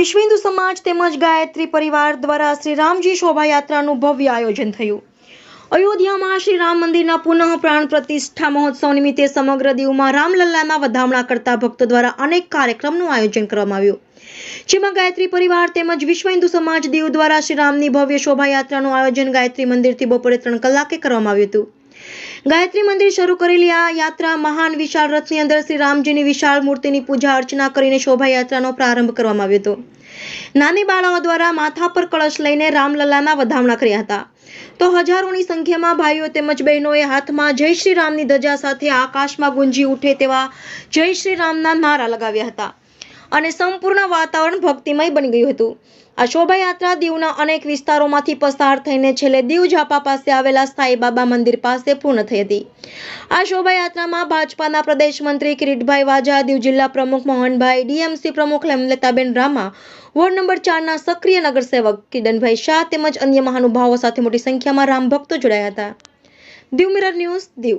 વિશ્વ હિન્દુ સમાજ તેમજ ગાયત્રી પરિવાર દ્વારા શ્રી રામજી શોભાયાત્રાનું ભવ્ય આયોજન થયું. અયોધ્યામાં શ્રી રામ મંદિરના પુનઃ પ્રાણ પ્રતિષ્ઠા મહોત્સવ નિમિત્તે સમગ્ર દીવમાં રામલલ્લાના વધામણા કરતા ભક્તો દ્વારા અનેક કાર્યક્રમનું આયોજન કરવામાં આવ્યું. જેમાં ગાયત્રી પરિવાર તેમજ વિશ્વ હિન્દુ સમાજ દીવ દ્વારા શ્રી રામની ભવ્ય શોભાયાત્રાનું આયોજન ગાયત્રી મંદિરથી બપોરે ત્રણ કલાકે કરવામાં આવ્યું હતું. ગાયત્રી મંદિર શરૂ કરેલી આ યાત્રા મહાન વિશાળ રથની અંદર શ્રી રામજીની વિશાળ મૂર્તિની પૂજા અર્ચના કરીને શોભાયાત્રાનો પ્રારંભ કરવામાં આવ્યો હતો. નાની બાળાઓ દ્વારા માથા પર કળશ લઈને રામલલ્લાના વધામણા કર્યા હતા. તો હજારોની સંખ્યામાં ભાઈઓ તેમજ બહેનોએ હાથમાં જય શ્રી રામની ધજા સાથે આકાશમાં ગુંજી ઉઠે તેવા જય શ્રી રામના નારા લગાવ્યા હતા. અને સંપૂર્ણ વાતાવરણ ભક્તિમય બની ગયું હતું. આ શોભાયાત્રા દીવના અનેક વિસ્તારોમાંથી પસાર થઈને છેલ્લે દીવ ઝાપા પાસે આવેલા સ્થાયી બાબા મંદિર પાસે પૂર્ણ થઈ હતી. આ શોભાયાત્રામાં ભાજપાના પ્રદેશ મંત્રી કિરીટભાઈ વાજા, દીવ જિલ્લા પ્રમુખ મોહનભાઈ, ડીએમસી પ્રમુખ હેમલતાબેન રામા, વોર્ડ નંબર ચારના સક્રિય નગરસેવક કિડનભાઈ શાહ તેમજ અન્ય મહાનુભાવો સાથે મોટી સંખ્યામાં રામ ભક્તો જોડાયા હતા. Diu mirror news Diu.